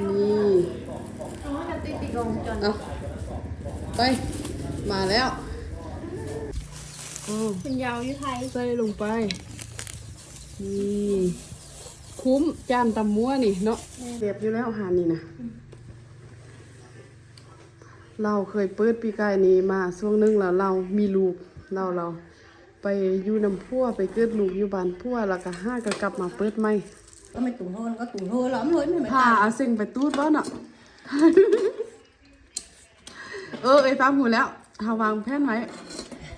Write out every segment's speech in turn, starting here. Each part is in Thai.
นี่อ๋อจะติดติดกงจนเอาไป มาแล้วอ้าวเป็นยาวอยุไทยใส่ลงไป นี่คุ้มจานตำมัวนี่เนาะเสียบอยู่แล้วอาหารนี่นะเราเคยเปิดปีกายนี้มาช่วงหนึงแล้วเรามีลูกเราเรา ไปอยู่น้ำพัวไปเกิดลูกอยู่บ้านพัวแล้วก็ห้าก็กลับมาเปิดไม่ có mấy tủ hôn có tủ hôn lắm luôn mà พาอาเซ็งไปตูดบ้าน่ะ เออไอ้ฟ้าหูแล้วเฮาวางแผนไว้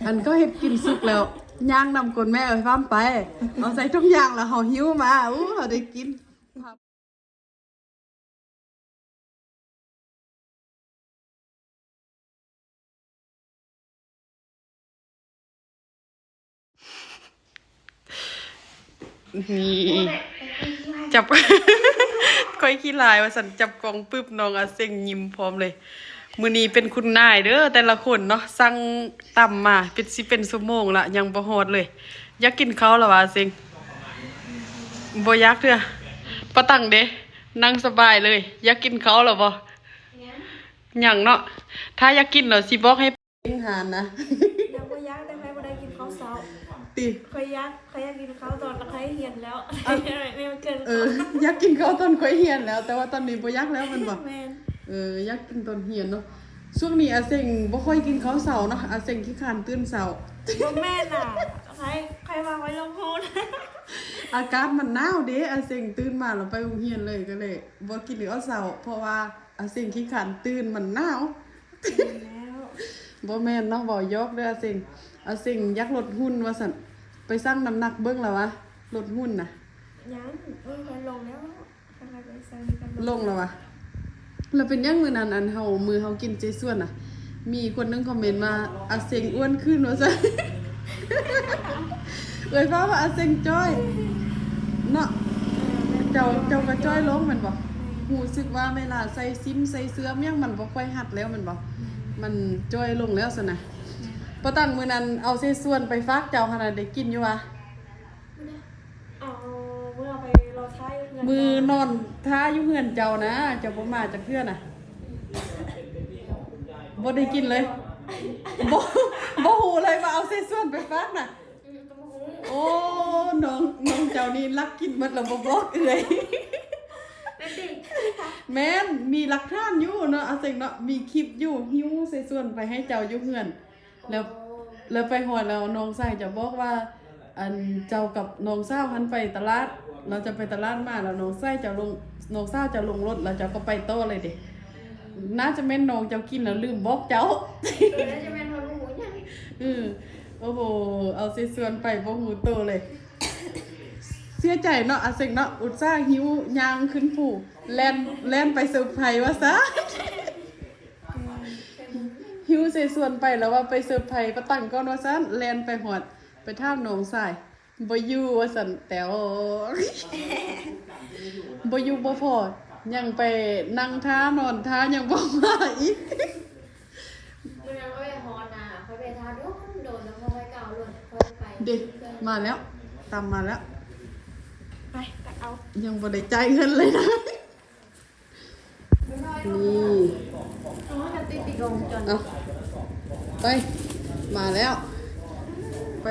อันก็เห็ดกินสุกแล้วย่างนำกลแม่ไอ้ฟ้ามไป เอาใส่ทุกอย่างแล้วเฮาหิวมาอู้เฮาได้กินนี่ จับ ค่อยขี้ลายว่าสันจับกองปึ๊บน้องอาเซ็งยิ้มพร้อมเลย มือนี้เป็นคุณนายเด้อแต่ละคนเนาะสั่งต่ำมาเป็นสิเป็นชั่วโมงละยังบ่ฮอดเลย อยากกินข้าวแล้ววะอาเซ็งบ่อยากเด้อปะตังเด้นั่งสบายเลย อยากกินข้าวแล้วบ่ยังเนาะถ้าอยากกินเนาะสิบอกให้กินหานนะ ติเคยยักเคยยักกินข้าวตอนเคยเหียนแล้วไม่มาเกินเอออยากกินข้าวตอนค่อยเฮียนแล้ว แต่ว่าตอนนี้บ่อยากแล้วแมันบ่แมนเอออยากกินตอนเฮียนเนาะช่วงนี้อาเซงบ่ค่อยกินข้าวเสาเนาะอาเซงขี้คร้านตื่นเสาว่าแม่น่ะใครใครวางไว้ลงพูนอากาศมันหนาวเด้อาเซงตื่นมาแล้วไปโรงเรียนเลยก็เลยบ่กินข้าวเสาเพราะว่าอาเซงขี้คร้านตื่นมันหนาวแล้วบ่แม่นเนาะบ่ยอกเด้ออาเซง อาเซงอยากลดหุ่นว่าซั่นไปสั่งน้ำหนักเบิ่งแล้ววะลดหุ่นน่ะยังเออเคยลงแล้วใครไปสั่งกันลงแล้ววะแล้วเป็นยังมื้อนั้นอันเฮามือเฮากินเจส่วนน่ะ มีคนหนึงคอมเมนต์มาอาเซงอ้วนขึ้นว่าซั่นเอ้ยว่าว่าอาเซงจ้อยเนาะเจ้าเจ้าก็จ้อยลงแมันบ่รู้สึกว่าเวลาใส่ซิมใส่เสื้อเมี่ยงมันบ่ค่อยหัดแล้วแมันบ่มันจ้อยลงแล้วซั่นน่ะ ปะตันมื้อนั้นเอาเสส่วนไปฝากเจ้าขนาดได้กินอยู่วะเอาเมื่อไปรอท้ายเงินมือนอนท่าอยู่เฮือนเจ้านะเจ้าบ่มาจากเพื่อนน่ะบ่ได้กินเลยบ่บ่ฮู้เลยว่าเอาเสส่วนไปฝากน่ะโอ้น้องน้องเจ้านี่รักกินหมดแล้วบ่บอกเอื้อยแม่นมีหลักฐานอยู่เนาะอาเซงเนาะมีคลิปอยู่หิ้วใส่ส่วนไปให้เจ้าอยู่เฮือน แล้วแล้วไปหอดแล้วน้องชายจะบอกว่า อันเจ้ากับน้องสาวหันไปตลาด เราจะไปตลาดมาแล้วน้องชายจะลงน้องสาวจะลงรถแล้วเจ้าก็ไปโต๊ะเลยดิน่าจะแม่นน้องเจ้ากินแล้วลืมบอกเจ้าแล้วจะเป็นคนหูยังอือโอ้โหเอาเสส่วนไปบ่หูโตเลย เสียใจเนาะอาเซงเนาะอุตส่าห์หิวยางขึ้นผู้แล่นแล่นไปเซอร์ไพรส์ว่าซะ หิวเสส่วนไปแล้วว่าไปเซอร์ไพรส์ประตั้งก่อนว่าซั่นแล่นไปหอดไปท่ามหนองทรายบ่อยู่ว่าซั่นแต๋วบ่อยู่บ่พอยังไปนั่งท่านอนท่ายังบ่มาอีกมันยังไม่ฮอนนะค่อยไปทาโดนโดนแล้วค่อยเก่าหล่นค่อยไปเด็กมาแล้วตามมาแล้วไปตักเอายังบ่ได้จ่ายเงินเลยนะนี่อ๋อจะติดติดกองจน เอาไป มาแล้ว ไป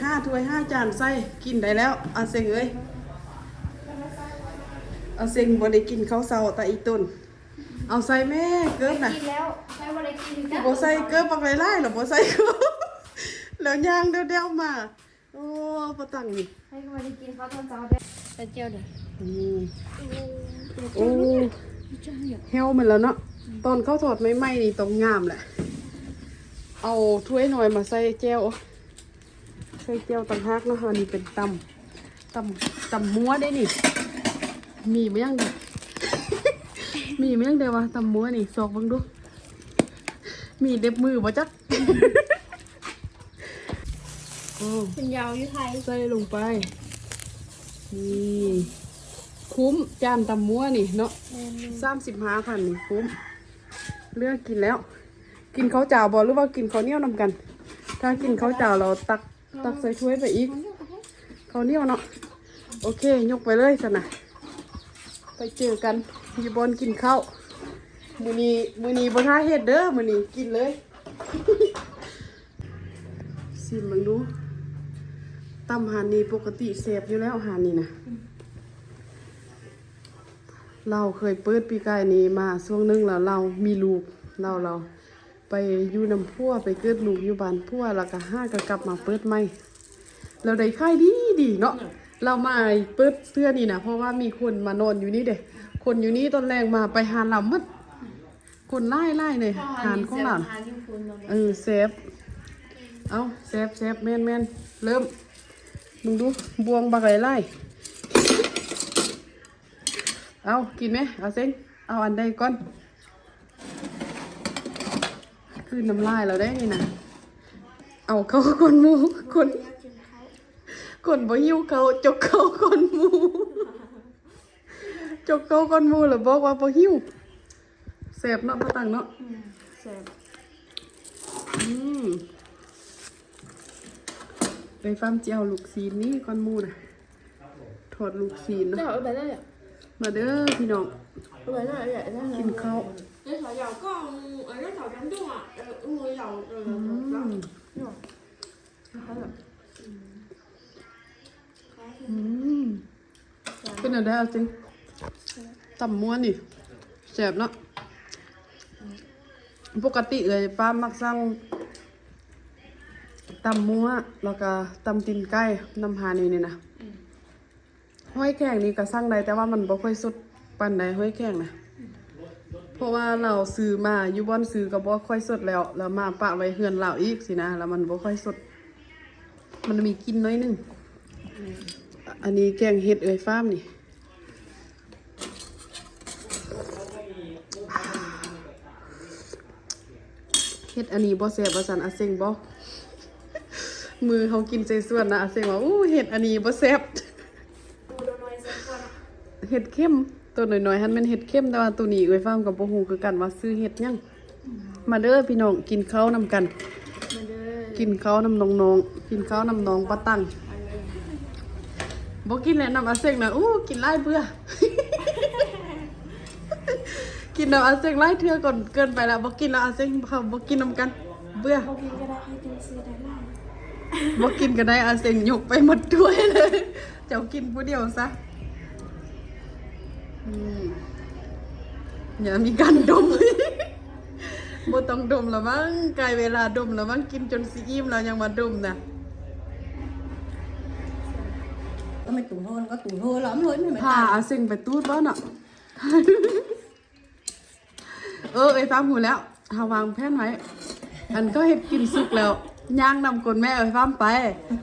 ห้าถ้วยห้าจานใส่กินได้แล้วอาเซงเอ้ยอาเซงบ่ได้กินข้าวเช้าแต่อีตุนเอาใส่แม่เกิบน่ะกินแล้วใช้วันไรกินกันบ่ใส่เกิบปักไล่ๆหรอบ่ใส่เกิบแล้วย่างเดี๋ยวๆมาโอ้บ่ตังนี่ให้วันไรกินข้าวตอนเช้าได้แต่เจียวเด้อนี่โอ้เฮลมันแล้วเนาะ ตอนเขาถอดใหม่ๆนี่ต้องงามแหละ เอาถ้วยหน่อยมาใส่แก้วใส่แก้วต่างหากเนาะอันนี้เป็นตำตำตำมัวได้นี่ มีไหมยังดิมีไหมยังเดียววะตำมัวนี่สอกเบังดู มีเด็บมือบ่จักโอ้เป็นยาวอยุไทยใส่ลงไปนี่คุ้มจานตำมัวนี่เนาะสามสิบห้าพันนี่คุ้ม เลือกกินแล้ว กินข้าวเจ้าบอหรือว่ากินข้าวเหนียวนำกัน ถ้ากินข้าวเจ้าเราตักตักใส่ถ้วยไปอีกข้าวเหนียวเนาะโอเค ยกไปเลยสนะไปเจอกันอยู่บนกินข้าวมือนีมือนีบ่ท่าเฮ็ดเด้อมือนีกินเลยสิมึงดูตำหานีปกติเสพอยู่แล้วหานนี่นะ เราเคยเปิดปีกายนี้มาช่วงหนึงแล้วเรามีลูกเราเรา ไปอยู่น้ำพัวไปเกิดลูกอยู่บ้านพัวแล้วก็ห้าก็กลับมาเปิดใหม่เราได้ค่ายดีดีเนาะเรามาเปิดเสื้อนี่นะเพราะว่ามีคนมานอนอยู่นี่เด้คนอยู่นี่ตอนแรกมาไปหาเราหมดคนไล่ไล่เลยหานของเราหาอยู่คุณตรงนี้เออเซฟเอาเซฟเซฟแมนแมนเริ่มมึงดูบวงบักไหลไล่ เอากินไหมเอาเซ็งเอาอันใดก่อนคือน้ำลายเราได้นี่นะเอาเขาคนหมูคนคนบ่หิวเขาจกเขาคนหมูจกเขาคนหมูหรือบอกว่าบ่หิวเสพเนาะพะตังเนาะแซ่บอืมไปฟ้ามเจียวลูกซีนนี่ก้อนหมูนะถอดลูกซีนเนาะเจ้าเอาไปได้เหรอ มาเด้อพี่น้องเอาไปได้เหรอได้เหรอกินข้าว cái thỏ dầu có ở cái thỏ trắng đúng ạ người dầu rồi อื rồi ม rồi อืมเป็นอะไรเอาจริงตำม้วนนี่แสบเนาะปกติเลยป้ามักสั่งตำมัวแล้วก็ตำตีนไก่น้ำหานี่นี่นะ ห้อยแข้งนี่ก็สั่งได้แต่ว่ามันบ่ค่อยสุดปานใดห้อยแข้งนะเพราะว่าเราซื้อมาอยู่บ่อนซื้อก็บ่ค่อยสดแล้ว แล้วมาปะไว้เฮือนเราอีกสินะแล้วมันบ่ค่อยสด มันมีกินน้อยนึงอันนี้แกงเห็ดเอ่ยฟ้ามนี่เห็ดอันนี้บ่แซ่บบ่สันอาเซงบ่มือเขากินใจส่วนนะอาเซงว่าอู้เห็ดอันนี้บ่แซ่บ เห็ดเข้มตัวหน้อยๆหันเป็นเห็ดเข้มแต่ว่าตัวนี้เอ่ยฟ้ามกับบ่ฮู้คือกันว่าซื้อเห็ดยังมาเด้อพี่น้องกินข้าวนำกัน กินข้าวนำน้องๆกินข้าวนำน้องปะตังบ่กินแล้วนำอาเซงนะอู้กินหลายเบื่อกินน้ำอาเซงหลายเทือก่อนเกินไปแล้วบ่กินแล้วอาเซงเขาบ่กินนํกัน เบื่อ không khi cái đó hay tôi sẽ đánh lại บ่กินก็ได้อาเซงยกไปหมดถ้วยเลยเจ้ากินผู้เดียวซะ อืมอย่ามีการดมบ่ต้องดมแล้วมั้งใกล้เวลาดมแล้วมั้งกินจนสิอิ่มแล้วยังมาดมน่ะ có mấy tủ hôn có tủ hôn lắm luôn mới พาอาเซงไปตูดบ้าน่ะ เออไอ้ฟ้ามหูแล้วหาวางแผนไว้อันก็เห็ดกินสุกแล้วย่างนำกลนแม่ไอ้ฟ้ามไป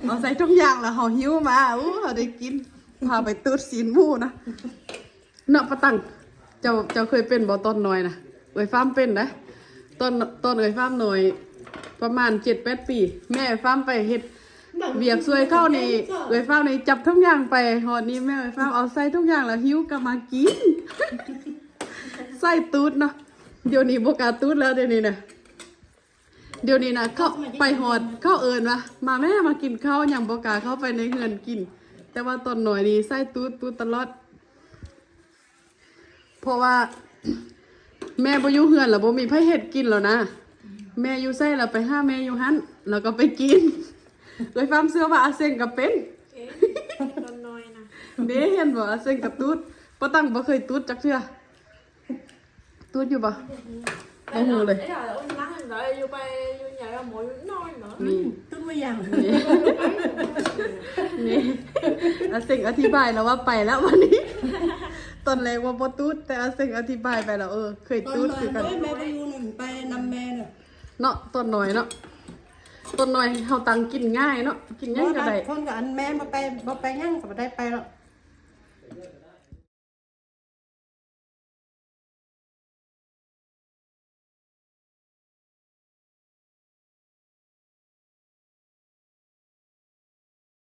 เอาใส่ทุกอย่างแล้วเขาหิวมาอู้เขาได้กินพาไปตูดสีนหมูนะ เนาะปะตังเจ้าเจ้าเคยเป็นบ่ต้นน้อยนะไอ้ฟ้ามเป็นนะต้นต้นไอ้ฟ้ามน้อย ประมาณเจ็ดแปดปี แม่ไอ้ฟ้ามไปเห็ดเบียกซวยเข้านี่เอ้ยฟ้าวนี่จับทุกอย่างไปหอดนี้แม่เอ้ยฟ้าวเอาใส่ทุกอย่างแล้วหิวก็มากินใส่ตูดเนาะเดี๋ยวนี้บกล้าตูดแล้วเดี๋ยวนี้นะเดี๋ยวนี้นะเข้าไปหอดเข้าเอิญวะมาแม่มากินข้าวอย่างบกล้าเข้าไปในเงินกิน แต่ว่าตอนหน่อยนี่ใส่ตูดตูดตลอด เพราะว่า แม่บ่อยู่เฮือนแล้วบ่มีไผเฮ็ดกินแล้วนะ แม่อยู่ไสแล้วไปหาแม่อยู่หันแล้วก็ไปกินเลยฟามเสื้อว่าอาเซงกับเป็น con nói nè เด้เห็นบ่อาเซงกับตูดบ่ตั้งบ่เคยตูดจักเทื่อตูดอยู่บ่โอ้โหเลย đấy là ôn nắng rồi đấy vô bay vô nhà ra mỗi nói nữa นี่ tôi mới dằn นี่นี่อาเซงอธิบายแล้วว่าไปแล้ววันนี้ ตอนแรกว่าบ่ตูดแต่อาเซงอธิบายไปแล้วเออ เคยตูด con คือ mà กัน với mẹ bao nhiêu này bay năm mẹ nè เนาะต้นน้อยเนาะต้นน้อยเฮาตังกินง่ายเนาะกินหยังก็ได้ con cả anh mẹ mà bay mà bay nhăn mà đây bay rồi